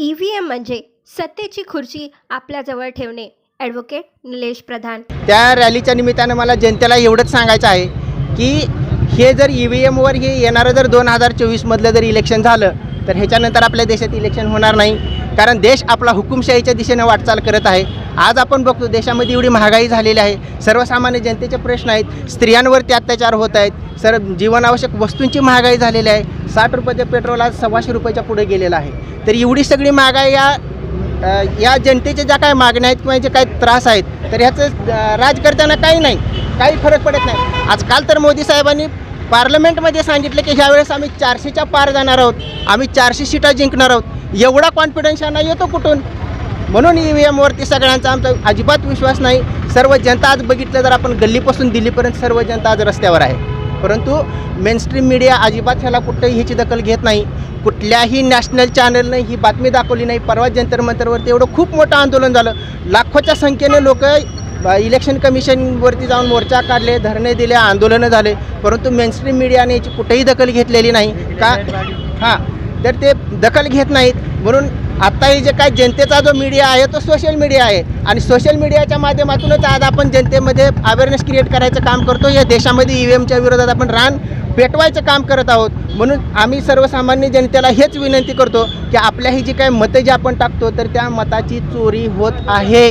E V M म्हणजे सत्तेची खुर्ची आपल्याजवळ ठेवणे. ॲडव्होकेट निलेश प्रधान. त्या रॅलीच्या निमित्तानं मला जनतेला एवढंच सांगायचं आहे की हे जर ई व्ही एमवर हे येणारं जर दोन हजार चोवीसमधलं जर इलेक्शन झालं तर ह्याच्यानंतर आपल्या देशात इलेक्शन होणार नाही. कारण देश आपला हुकुमशाहीच्या दिशेनं वाटचाल करत आहे. आज आपण बघतो देशामध्ये एवढी महागाई झालेली आहे. सर्वसामान्य जनतेचे प्रश्न आहेत स्त्रियांवरती अत्याचार होत आहेत. सर जीवनावश्यक वस्तूंची महागाई झालेली आहे. साठ रुपयाचं पेट्रोल आज सव्वाशे रुपयाच्या पुढे गेलेलं आहे. तर एवढी सगळी महागाई या या जनतेच्या ज्या काय मागण्या आहेत किंवा जे काही त्रास आहेत तर ह्याचं राजकर्त्यांना काही नाही. काही फरक पडत नाही. आजकाल तर मोदी साहेबांनी पार्लमेंटमध्ये सांगितलं की ह्यावेळेस आम्ही चारशेच्या पार जाणार आहोत. आम्ही चारशे सीटा जिंकणार आहोत. एवढा कॉन्फिडन्स यांना येतो कुठून? म्हणून ई व्ही एमवरती सगळ्यांचा आमचा अजिबात विश्वास नाही. सर्व जनता आज बघितलं जर आपण गल्लीपासून दिल्लीपर्यंत सर्व जनता आज रस्त्यावर आहे. परंतु मेनस्ट्रीम मीडिया अजिबात ह्याला कुठंही ह्याची दखल घेत नाही. कुठल्याही नॅशनल चॅनलनं ही बातमी दाखवली नाही. परवा जंतर मंतरवरती एवढं खूप मोठं आंदोलन झालं. लाखोच्या संख्येने लोक इलेक्शन कमिशनवरती जाऊन मोर्चा काढले धरणे दिले आंदोलनं झाले. परंतु मेनस्ट्रीम मीडियाने याची कुठेही दखल घेतलेली नाही. का? हां. तर ते दखल घेत नाहीत. म्हणून आत्ताही जे काय जनतेचा जो मीडिया आहे तो सोशल मीडिया आहे. आणि सोशल मीडियाच्या माध्यमातूनच आज आपण जनतेमध्ये अवेअरनेस क्रिएट करायचं काम करतो या देशामध्ये ई व्ही एमच्या विरोधात आपण रान पेटवायचं काम करत आहोत. म्हणून आम्ही सर्वसामान्य जनतेला हेच विनंती करतो की आपल्या ही जी काही मतं जी आपण टाकतो तर त्या मताची चोरी होत आहे.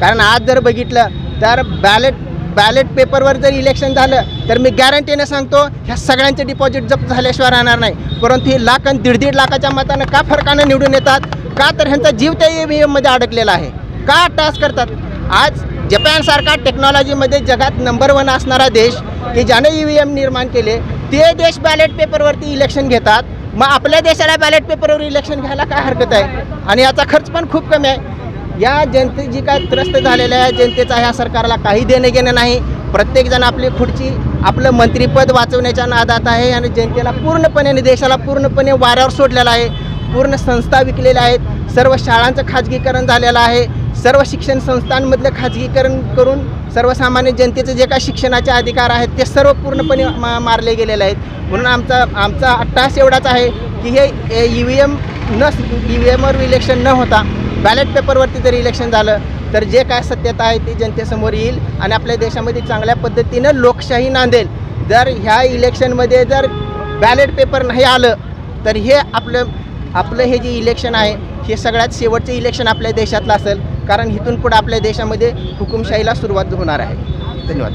कारण आज जर बघितलं तर बॅलेट बॅलेट पेपरवर जर इलेक्शन झालं तर मी गॅरंटीनं सांगतो ह्या सगळ्यांचे डिपॉझिट जप्त झाल्याशिवाय राहणार नाही. परंतु हे लाख आणि दीड दीड लाखाच्या मतानं का फरकानं निवडून येतात? का तर ह्यांचा जीव त्या ई व्ही एममध्ये अडकलेला आहे? का टास्क करतात? आज जपानसारखा टेक्नॉलॉजीमध्ये जगात नंबर वन असणारा देश की ज्याने ई व्ही एम निर्माण केले ते देश बॅलेट पेपरवरती इलेक्शन घेतात. मग आपल्या देशाला बॅलेट पेपरवर इलेक्शन घ्यायला काय हरकत आहे? आणि याचा खर्च पण खूप कमी आहे. या जनते जी काय त्रस्त झालेल्या आहे जनतेचा ह्या सरकारला काही देणं घेणं नाही. प्रत्येकजण आपली खुर्ची आपलं मंत्रिपद वाचवण्याच्या नादात आहे आणि जनतेला पूर्णपणे आणि देशाला पूर्णपणे वाऱ्यावर सोडलेला आहे. पूर्ण संस्था विकलेल्या आहेत. सर्व शाळांचं खाजगीकरण झालेलं आहे. सर्व शिक्षण संस्थांमधलं खाजगीकरण करून सर्वसामान्य जनतेचे जे काय शिक्षणाचे अधिकार आहेत ते सर्व पूर्णपणे मा मारले गेलेले आहेत. म्हणून आमचा आमचा अट्टास एवढाच आहे की हे ई व्ही एम न ई व्ही एमवर इलेक्शन न होता बॅलेट पेपरवरती जर इलेक्शन झालं तर जे काय सत्यता आहे ती जनतेसमोर येईल आणि आपल्या देशामध्ये चांगल्या पद्धतीनं लोकशाही नांदेल. जर ह्या इलेक्शनमध्ये जर बॅलेट पेपर नाही आलं तर हे आपलं आपलं हे जे इलेक्शन आहे हे सगळ्यात शेवटचं इलेक्शन आपल्या देशातलं असेल. कारण इथून पुढं आपल्या देशामध्ये हुकुमशाहीला सुरुवात होणार आहे. धन्यवाद.